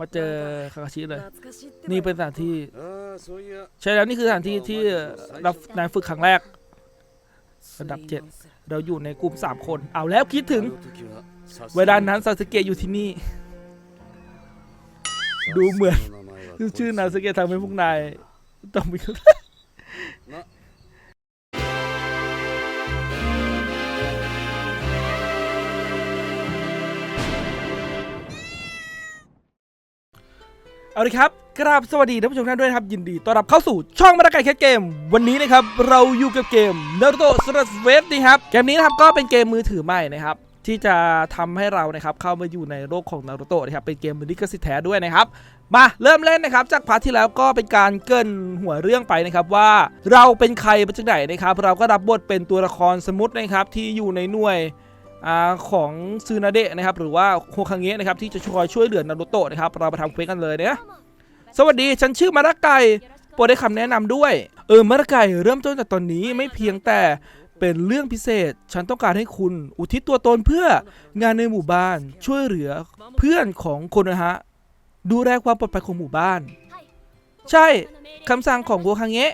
มาเจอคาคาชิเลย นี่เป็นสถานที่ ใช่แล้วนี่คือสถานที่ที่เรับนาฝึกครั้งแรกระดับเจ็ดเราอยู่ในกลุ่มสามคน เอาแล้วคิดถึง เวลานั้นซาสึเกะอยู่ที่นี่ ดูเหมือน ชื่อนาสึเกะทำให้พวกนายต้องมี เอาลยครับกราบสวัสดีท่านผู้ชมทุกท่านด้วยนะครับ ยินดีต้อนรับเข้าสู่ช่องมาราไกแคทเกม วันนี้นะครับ เราอยู่กับเกม Naruto s l a s w a v e นะครับ เกมนี้นะครับ ก็เป็นเกมมือถือใหม่นะครับ ที่จะทำให้เรานะครับ เข้ามาอยู่ในโลกของนารูโตะนะครับ เป็นเกมมือลิขสิทธิ์แท้ด้วยนะครับ มาเริ่มเล่นนะครับ จากพาร์ทที่แล้วก็เป็นการเกินหัวเรื่องไปนะครับว่าเราเป็นใครมาจากไหนนะครับ เราก็รับบทเป็นตัวละครสมมุตินะครับที่อยู่ในหน่วย อของซูนาเดะนะครับหรือว่าโฮคังเงะนะครับที่จะคอยช่วยเหลือนารูโตะนะครับเราไปทำเควสกันเลยนะสวัสดีฉันชื่อมาราไกโปรดได้คำแนะนำด้วย เออมาราไกเริ่มต้นจากตอนนี้ไม่เพียงแต่เป็นเรื่องพิเศษ ฉันต้องการให้คุณอุทิศตัวตนเพื่องานในหมู่บ้านช่วยเหลือเพื่อนของคนนะฮะดูแลความปลอดภัยของหมู่บ้าน ใช่คำสั่งของโฮคังเงะ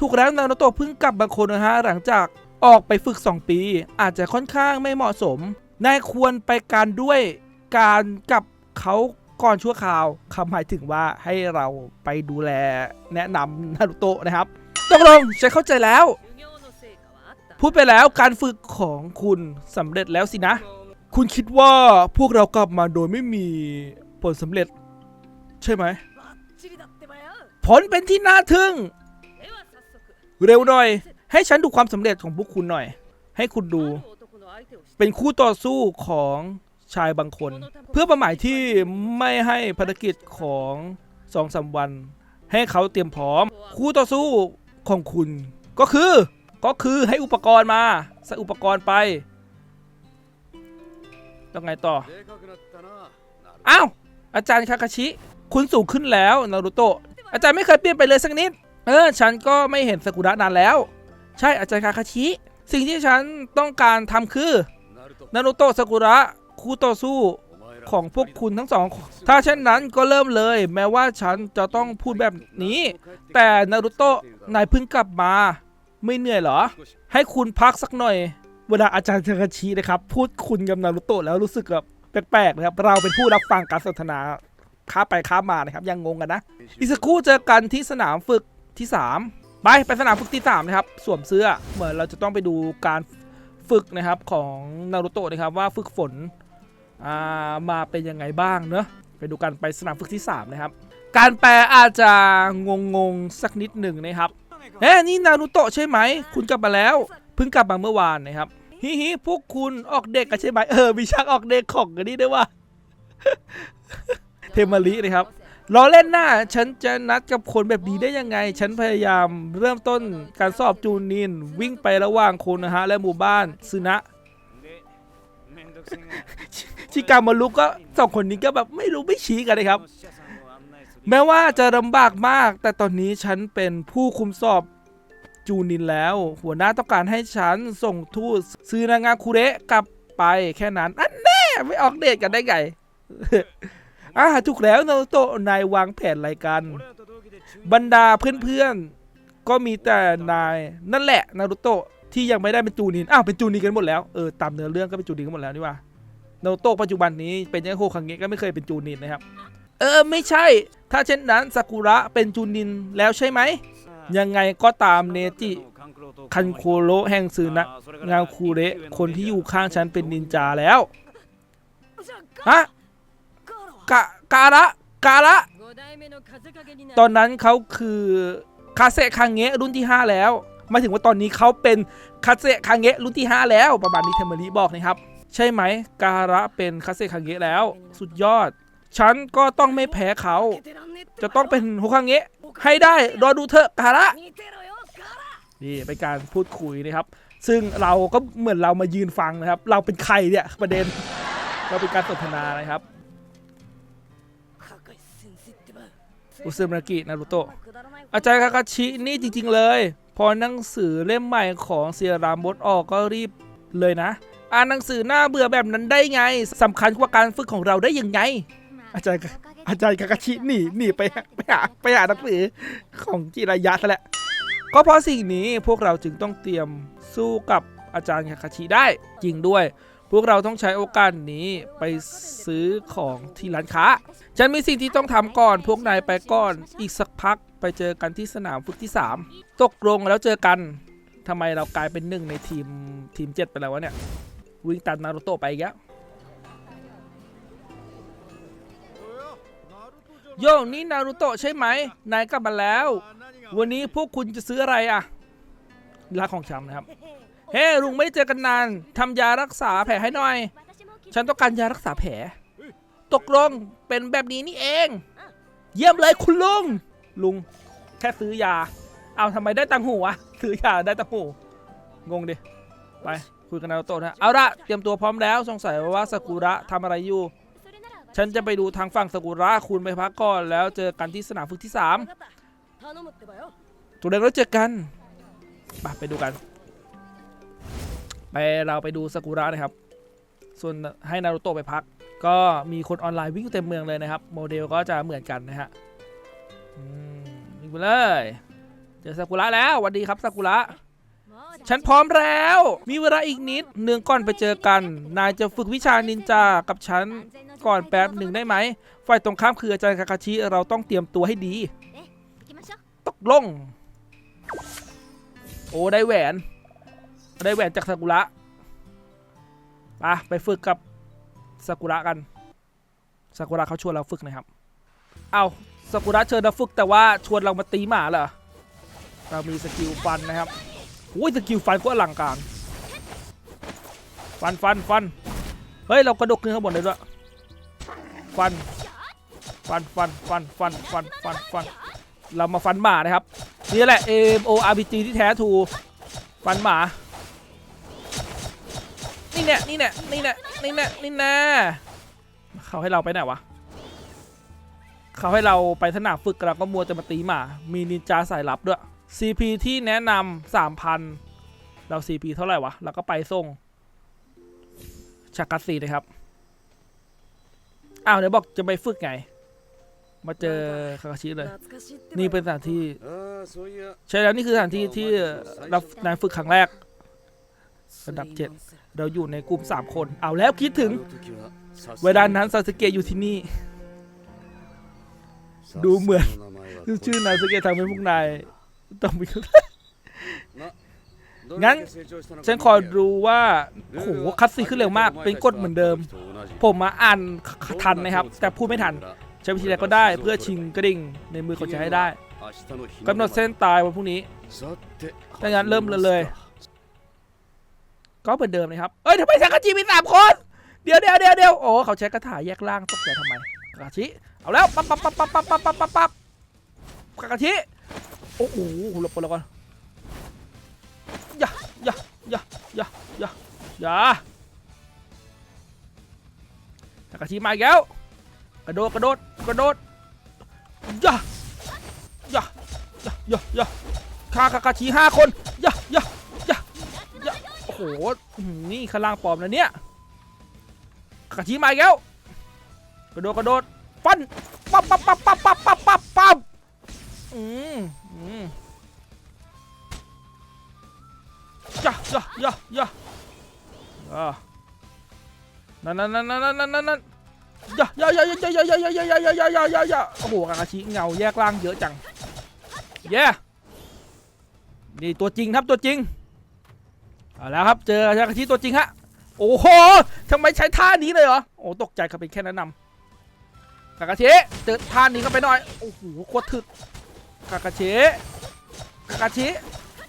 ถูกแล้วนารูโตะเพิ่งกลับมาคนนะฮะหลังจาก ออกไปฝึก 2 ปี อาจจะค่อนข้างไม่เหมาะสม นายควรไปการด้วยการกับเขาก่อนชั่วคราวคำหมายถึงว่าให้เราไปดูแลแนะนำนารุโตะนะครับตกลงฉันเข้าใจแล้ว พูดไปแล้วการฝึกของคุณสำเร็จแล้วสินะ คุณคิดว่าพวกเรากลับมาโดยไม่มีผลสำเร็จ ใช่ไหม ผลเป็นที่น่าทึ่ง เร็วหน่อย ให้ฉันดูความสำเร็จของพวกคุณหน่อย ให้คุณดู เป็นคู่ต่อสู้ของชายบางคน เพื่อเป้าหมายที่ไม่ให้ภารกิจของสองสาวัน ให้เขาเตรียมพร้อม คู่ต่อสู้ของคุณ ก็คือก็คือให้อุปกรณ์มาใส่อุปกรณ์ไปต้องไงต่ออ้าวอาจารย์คาคาชิ คุณสูงขึ้นแล้วนารุโตะอาจารย์ไม่เคยเปลี่ยนไปเลยสักนิด เออ ฉันก็ไม่เห็นสกุระนานแล้ว ใช่อาจารย์คาคาชิ สิ่งที่ฉันต้องการทำคือนารุโตะสากุระคูโตสู้ของพวกคุณทั้งสอง ถ้าเช่นนั้นก็เริ่มเลย แม้ว่าฉันจะต้องพูดแบบนี้ แต่นารุโตะนายเพิ่งกลับมา ไม่เหนื่อยเหรอ ให้คุณพักสักหน่อย เวลาอาจารย์คาคาชินะครับ พูดคุณกับนารุโตะแล้วรู้สึกแบบแปลกๆนะครับ เราเป็นผู้รับฟังการสนทนาค้าไปค้ามานะครับ ยังงงกันนะ อีกสักครู่เจอกันที่สนามฝึกที่ 3 ไป ไปสนามฝึกที่ 3 นะครับ สวมเสื้อ เหมือนเราจะต้องไปดูการฝึกนะครับของนารูโตะนะครับว่าฝึกฝนามาเป็นยังไงบ้างเนอะไปดูกันไปสนามฝึกที่ 3 นะครับ การแปลอาจจะงงงๆสักนิดหนึ่งนะครับเฮ้นี่นารูโตะใช่ไหม คุณกลับมาแล้วเพิ่งกลับมาเมื่อวานนะครับฮิฮิพวกคุณออกเด็กกันใช่ไหมเออมีชักออกเด็กของกันนี่ด้ว่า เทมารินะครับ รอเล่นหน้า ฉันจะนัดกับคนแบบนี้ได้ยังไง ฉันพยายามเริ่มต้นการสอบจูนิน วิ่งไประหว่างคนนะฮะและหมู่บ้านซึนะ ชิกามารุก็สองคนนี้ก็แบบไม่รู้ไม่ชี้กันเลยครับ แม้ว่าจะลำบากมาก แต่ตอนนี้ฉันเป็นผู้คุมสอบจูนินแล้ว หัวหน้าต้องการให้ฉันส่งทูตซือนางาคุเระกลับไปแค่นั้น อันแน่ไม่ออกเดทกันได้ไง อ่าถูกแล้วนารุโตะนายวางแผนอะไรกัน บรรดาเพื่อนๆ ก็มีแต่นายนั่นแหละนารุโตะที่ยังไม่ได้เป็นจูนินอ้าวเป็นจูนินกันหมดแล้วเออตามเนื้อเรื่องก็เป็นจูนินกันหมดแล้วนี่ว่านารุโตะปัจจุบันนี้เป็นยังโฮคังเงะก็ไม่เคยเป็นจูนินนะครับ เออไม่ใช่ ถ้าเช่นนั้นซากุระเป็นจูนินแล้วใช่ไหมยังไงก็ตามเนจิคันโคโรแห่งซือนะงาคูเระคนที่อยู่ข้างฉันเป็นนินจาแล้วฮะ กะการะการะ ตอนนั้นเขาคือคาเซคังเงะรุ่นที่ 5 แล้วมาถึงว่าตอนนี้เขาเป็นคาเซคังเงะรุ่นที่ 5 แล้วประมาณนี้เทมเมอรีบอกนะครับ ใช่ไหมการะเป็นคาเซคังเงะแล้ว สุดยอด ฉันก็ต้องไม่แพ้เขา จะต้องเป็นโฮคังเงะให้ได้รอดูเถอะการะนี่เป็นการพูดคุยนะครับ ซึ่งเราก็เหมือนเรามายืนฟังนะครับ เราเป็นใครเนี่ยประเด็น เราเป็นการสนทนานะครับ อุซึมากินารุโตะอาจารย์คาคาชินี่จริง ๆ เลย พอหนังสือเล่มใหม่ของเซียรามบดออกก็รีบเลยนะ อ่านหนังสือหน้าเบื่อแบบนั้นได้ไงสำคัญกว่าการฝึกของเราได้ยังไง อาจารย์อาจารย์คาคาชิหนีหนีไปไปหาไปหาหนังสือของจิรายะซะแหละก็เพราะสิ่งนี้พวกเราจึงต้องเตรียมสู้กับอาจารย์คาคาชิได้จริงด้วย วกเราต้องใช้โอกาสนี้ไปซื้อของที่ร้านค้า ฉันมีสิ่งที่ต้องทำก่อน พวกนายไปก่อน อีกสักพักไปเจอกันที่สนามฝึกที่ 3 ตกลงแล้วเจอกันทำไมเรากลายเป็นหนึ่งในทีมทีมเจ็ดไปแล้ววะเนี่ย วิ่งตัดนารูโตะไปอีกแล้วโยนี่นารูโตะใช่ไหม นายกลับมาแล้ว วันนี้พวกคุณจะซื้ออะไรอะร้านของชำนะครับ เฮ้ลุงไม่ได้เจอกันนานทำยารักษาแผลให้หน่อย ฉันต้องการยารักษาแผล ตกลงเป็นแบบนี้นี่เอง เยี่ยมเลยคุณลุง ลุง แค่ซื้อยา เอาทำไมได้ตังหูวะ ซื้อยาได้ตังหู งงดิ ไป คุยกันนารูโตะนะ เอาละเตรียมตัวพร้อมแล้ว สงสัยว่าซากุระทำอะไรอยู่ ฉันจะไปดูทางฝั่งซากุระคุณไปพักก่อน แล้วเจอกันที่สนามฝึกที่สามตัวเด็กแล้วเจอกันไปไปดูกัน ไปเราไปดูซากุระนะครับ ส่วนให้นารูโตะไปพัก ก็มีคนออนไลน์วิ่งเต็มเมืองเลยนะครับ โมเดลก็จะเหมือนกันนะฮะอืมวิ่งไปเลยเจอซากุระแล้วสวัสดีครับซากุระฉันพร้อมแล้ว มีเวลาอีกนิดหนึ่งก่อนไปเจอกัน นายจะฝึกวิชานินจากับฉันก่อนแป๊บหนึ่งได้ไหมฝ่ายตรงข้ามคืออาจารย์คาคาชิเราต้องเตรียมตัวให้ดี ตกลง โอ้ได้แหวน ได้แหวนจากซากุระไปไปฝึกกับซากุระกันซากุระเขาชวนเราฝึกนะครับ เอาซากุระเชิญเราฝึกแต่ว่าชวนเรามาตีหมาเหรอ เรามีสกิลฟันนะครับโอ้ยสกิลฟันก็อลังการ ฟันฟันฟัน เฮ้ยเรากระดกขึ้นข้างบนเลยด้วย ฟัน ฟันฟันฟันฟันฟันฟันฟัน เรามาฟันหมานะครับ นี่แหละ M O R P G ที่แท้ทู ฟันหมา นี่เนี่ยนี่เนี่ยนี่เนี่ยนี่เน่นี่นะเขาให้เราไปไหนวะเขาให้เราไปสนามฝึกเราก็มัวจะมาตีหมา มีนินจาสายลับด้วย CP ที่แนะนำสามพันเรา CP เท่าไหร่วะเราก็ไปส่งชักกัสซีนะครับ อ้าวเดี๋ยวบอกจะไปฝึกไง มาเจอคาคาชิเลย นี่เป็นสถานที่ ใช่แล้วนี่คือสถานที่ที่เราบนายฝึกครั้งแรกระดับเจ็ด เราอยู่ในกลุ่มสามคน เอาแล้วคิดถึง เวลานั้นซาสึเกะอยู่ที่นี่ ดูเหมือน ชื่อนายซาสเกะทางเป็นพวกนายต้องมีงั้น ฉันขอดูว่าโหคัตซีขึ้นเร็วมาก เป็นกฎเหมือนเดิม ผมมาอ่านทันนะครับ แต่พูดไม่ทัน ใช้วิธีใดก็ได้เพื่อชิงกระดิ่งในมือคนใช้ให้ได้กำหนดเส้นตายวันพรุ่งนี้ดังนั้นเริ่มเลย ก็เหมือนเดิมนะครับ เอ้ยทำไมซากาจิมีสามคน เดี๋ยวเดี๋ยวเดี๋ยวเดี๋ยวโอ้เขาใช้กระถาแยกล่างตกใจทำไมกาชิเอาแล้วปั๊บปั๊บปั๊บปั๊บปั๊บปั๊บปั๊บปั๊บปั๊บกาชิโอ้โหหลบก่อนหลบก่อนอย่าอย่าอย่าอย่าอย่าอย่ากาชิมาอีกแล้วกระโดดกระโดดกระโดดอย่าอย่าอย่าอย่าย่าฆ่ากากาชิห้าคนย่าอย่าอย่าอย่า โอ้โหนี่ข้างล่างปลอมนะเนี่ยกระชี้มาอีกแล้วกระโดดกระโดดฟันปั๊บปั๊บปั๊บปั๊บปั๊บปั๊บปั๊บปั๊บอืมอืมย่าย่าย่าย่าอ่านั่นนั่นนั่นนั่นนั่นนั่นนั่นย่าย่าย่าย่าย่าย่าย่าย่าย่าย่าย่าย่าย่าโอ้โหกระชี้เงาแยกล่างเยอะจังเย้นี่ตัวจริงครับตัวจริง เอาแล้วครับเจอกระชี้ตัวจริงฮะโอ้โหทำไมใช้ท่านี้เลยเหรอโอ้ตกใจครับเป็นแค่แนะนำกากาเชเจอท่านี้เข้าไปหน่อยโอ้โหโคตรถึกกากาเชกากาเช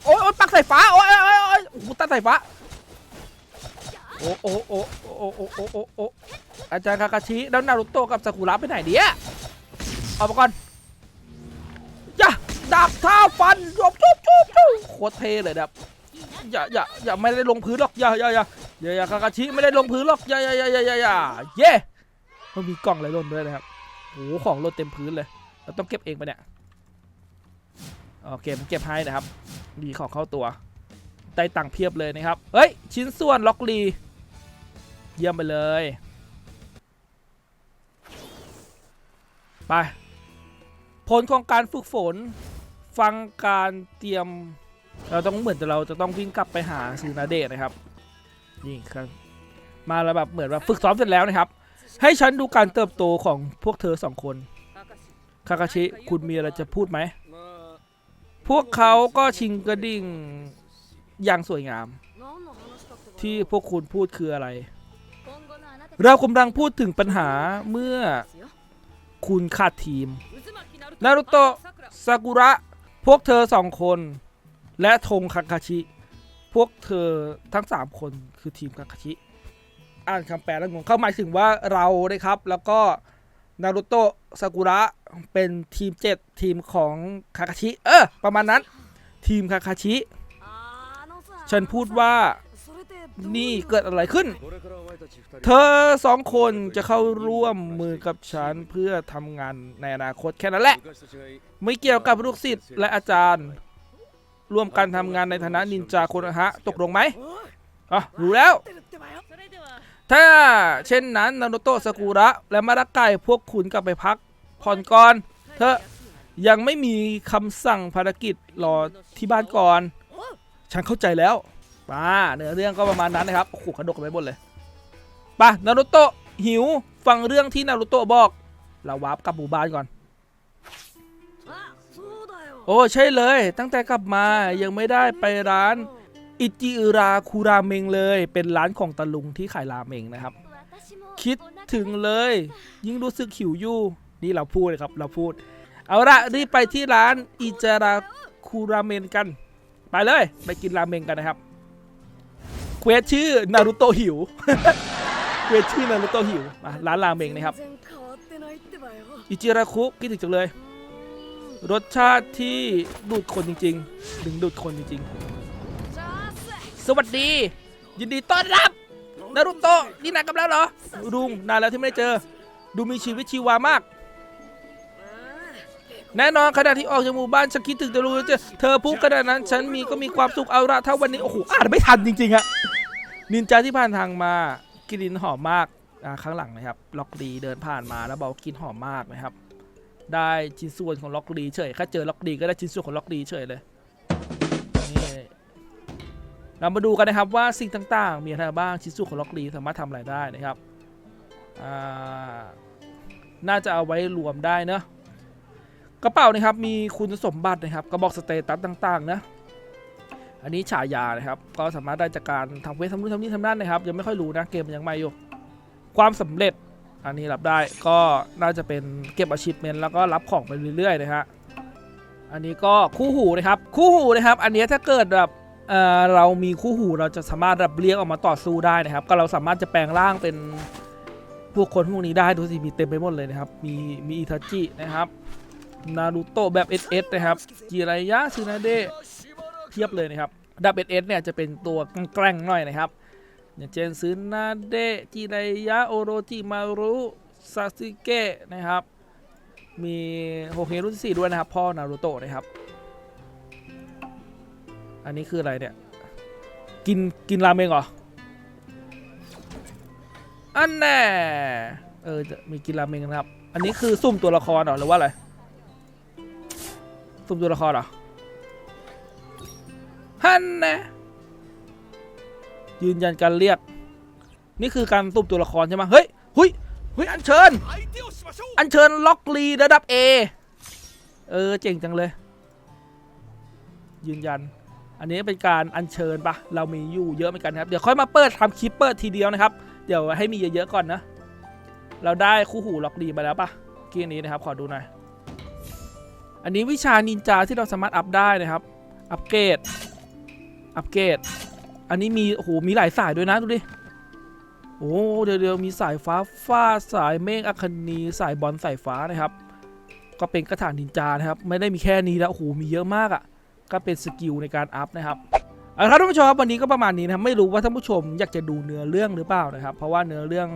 โอ้ยโอ้ยปักสายฟ้าโอ้ยโอ้ยโอ้ยโอ้โหตัดสายฟ้าโอ้โอ้โอ้โอ้โอ้โอ้โอ้โอ้อาจารย์กากาชิแล้วนารุโตะกับซากุระไปไหนเดียเอามาก่อนอย่าดักท่าฟันจบจบจบจบโคตรเท่เลยนะครับ อย่าอย่าอย่าไม่ได้ลงพื้นหรอกอย่าอย่าอย่าอย่าอย่าคาคาชิไม่ได้ลงพื้นหรอกอย่าอย่าอย่าอย่าอย่าอย่าเย่มันมีกล่องอะไรหล่นด้วยนะครับโอ้โหของหล่นเต็มพื้นเลยเราต้องเก็บเองปะเนี่ยโอเคผมเก็บให้นะครับดีของเข้าตัวได้ตังค์เพียบเลยนะครับเฮ้ยชิ้นส่วนล็อกลีเยี่ยมไปเลยไปผลของการฝึกฝน ฟังการเตรียม เราต้องเหมือนเราจะต้องวิ่งกลับไปหาซูนาเดะนะครับนี่ครับมาแล้วแบบเหมือนแบบฝึกซ้อมเสร็จแล้วนะครับ ให้ฉันดูการเติบโตของพวกเธอสองคนคาคาชิคุณมีอะไรจะพูดไหมพวกเขาก็ชิงกระดิ่งอย่างสวยงาม ที่พวกคุณพูดคืออะไร เรากำลังพูดถึงปัญหาเมื่อคุณขาดทีมนารุโตะซากุระ พวกเธอสองคน และธงคังคาชิ พวกเธอทั้ง 3 คนคือทีมคังคาชิ อ่านคำแปลแล้วงงเขาหมายถึงว่าเรานะครับ แล้วก็นารุโตะซากุระเป็นทีม 7 ทีมของคาคาชิ เออ ประมาณนั้น ทีมคาคาชิ ฉันพูดว่านี่เกิดอะไรขึ้น เธอสองคนจะเข้าร่วมมือกับฉันเพื่อทำงานในอนาคตแค่นั้นแหละ ไม่เกี่ยวกับลูกศิษย์และอาจารย์ ร่วมกันทำงานในฐานะนินจาโคนะฮะตกลงไหมอะรู้แล้ว ถ้าเช่นนั้นนารุโตะสากุระและมาดาไก่พวกคุณกลับไปพักผ่อนก่อนเธอยังไม่มีคำสั่งภารกิจรอที่บ้านก่อน ฉันเข้าใจแล้วมาเนื้อเรื่องก็ประมาณนั้นนะครับโอ้โหกระดกกันไปหมดเลยไป่ะนารุโตะหิวฟังเรื่องที่นารุโตะบอก เราวาร์ปกลับหมู่บ้านก่อน โอ้ใช่เลย ตั้งแต่กลับมายังไม่ได้ไปร้าน อิจิอราคูราเมงเลย เป็นร้านของตะลุงที่ขายราเมงนะครับ คิดถึงเลย ยิ่งรู้สึกหิวอยู่ นี่เราพูดเลยครับ เราพูด เอาละรีบไปที่ร้านอิจาราคูราเมงกัน ไปเลย ไปกินราเมงกันนะครับเควสชื่อนารุโตหิวเควสชื่อนารุโตหิวร้านราเมงนะครับอิจิราคุคิดถึงจังเลย รสชาติที่ดูดคนจริง ๆ ดึงดูดคนจริง ๆ สวัสดี ยินดีต้อนรับนารุโตะนี่นายกำลังเหรอลุงนานแล้วที่ไม่ได้เจอ ดูมีชีวิตชีวามาก แน่นอนขณะที่ออกจากหมู่บ้านฉันคิดถึงแต่รู้เจอเธอพูดขนาดนั้น ฉันมีก็มีความสุขเอาละถ้าวันนี้โอ้โหอ่านไม่ทันจริงๆอะนินจาที่ผ่านทางมากลิ่นหอมมากข้างหลังนะครับ ล็อกดีเดินผ่านมาแล้วบอกว่ากลิ่นหอมมากนะครับ ได้ชิ้นส่วนของล็อกดีเฉยแค่เจอล็อกดีก็ได้ชิ้นส่วนของล็อกดีเฉยเลยนี่เรามาดูกันนะครับว่าสิ่งต่างๆ มีอะไรบ้างชิ้นส่วนของล็อกดีสามารถทำอะไรได้นะครับน่าจะเอาไว้รวมได้เนะกระเป๋านะครับมีคุณสมบัตินะครับกระบอกสเตตัสต่างๆนะอันนี้ฉายานะครับก็สามารถได้จากการทำเวททำนู่นทำนี่ทำนั่นนะครับยังไม่ค่อยรู้นะเกมมันยังใหม่อยู่ความสำเร็จ อันนี้รับได้ก็น่าจะเป็นเก็บอาชีพเมนแล้วก็รับของไปเรื่อยๆนะฮะอันนี้ก็คู่หูนะครับ คู่หูนะครับ อันนี้ถ้าเกิดแบบเอ่อเรามีคู่หูเราจะสามารถแบบเรียกออกมาต่อสู้ได้นะครับ ก็เราสามารถจะแปลงร่างเป็นพวกคนพวกนี้ได้ดูสิมีเต็มไปหมดเลยนะครับ มีมีอิทาจินะครับนารูโตะแบบ SS นะครับจิรายะซึนาเดะเทียบเลยนะครับดับ SS เนี่ยจะเป็นตัวแกล้งๆหน่อยนะครับ อย่างเช่นซึนาเดะจิไรยะโอโรจิมารุซาสึเกะนะครับ มีโฮเฮรุ่นที่ด้วยนะครับ พ่อนารูโตะนะครับ อันนี้คืออะไรเนี่ย กินกินราเมงเหรอ อันแน่ เออจะมีกินราเมงนะครับ อันนี้คือสุ่มตัวละครเหรอหรือว่าอะไรสุ่มตัวละครเหรอฮันแน่ ยืนยันการเรียก นี่คือการสุ่มตัวละครใช่ไหมเฮ้ยเฮ้ยเฮ้ยอันเชิญ อันเชิญล็อกลีระดับ A เออเจ๋งจังเลย ยืนยัน อันนี้เป็นการอัญเชิญปะเรามีอยู่เยอะเหมือนกันครับ เดี๋ยวค่อยมาเปิดทำคลิปเปิดทีเดียวนะครับ เดี๋ยวให้มีเยอะๆก่อนนะ เราได้คู่หูล็อกลีมาแล้วปะกี้นี้นะครับ ขอดูหน่อย อันนี้วิชานินจาที่เราสามารถอัพได้นะครับ อัปเกรด อัปเกรด อันนี้มีโอ้โหมีหลายสายด้วยนะดูดิโอ้เดี๋ยวเดี๋ยวมีสายฟ้าฟาสายเมฆอัคนีสายบอลสายฟ้านะครับ ก็เป็นกระถางนินจานะครับ ไม่ได้มีแค่นี้แล้วโอ้โหมีเยอะมากอะ่ะ ก็เป็นสกิลในการอัพนะครับเอาละครับท่านผู้ชมครับวันนี้ก็ประมาณนี้นะครับไม่รู้ว่าท่านผู้ชมอยากจะดูเนื้อเรื่องหรือเปล่านะครับ เพราะว่าเนื้อเรื่อง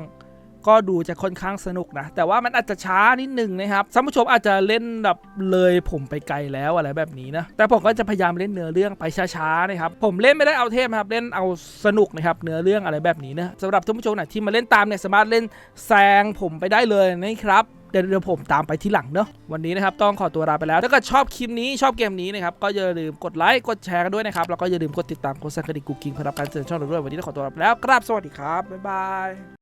ก็ดูจะค่อนข้างสนุกนะ แต่ว่ามันอาจจะช้านิดนึงนะครับท่านผู้ชมอาจจะเล่นแบบเลยผมไปไกลแล้วอะไรแบบนี้นะ แต่ผมก็จะพยายามเล่นเนื้อเรื่องไปช้าๆนะครับ ผมเล่นไม่ได้เอาเทพครับ เล่นเอาสนุกนะครับ เนื้อเรื่องอะไรแบบนี้นะสำหรับท่านผู้ชมไหนที่มาเล่นตามเนี่ยสามารถเล่นแซงผมไปได้เลยนะครับเดี๋ยวเดี๋ยวผมตามไปที่หลังเนอะวันนี้นะครับต้องขอตัวลาไปแล้ว ถ้าเกิดชอบคลิปนี้ชอบเกมนี้นะครับก็อย่าลืมกดไลค์กดแชร์กันด้วยนะครับ แล้วก็อย่าลืมกดติดตามกดสั่นกระดิ่งกุ๊กกิ้งเพื่อรับการเตือนช่องเราด้วยวันนี้ต้องขอตัวลาไปแล้วกราบสวัสดีครับบ๊ายบาย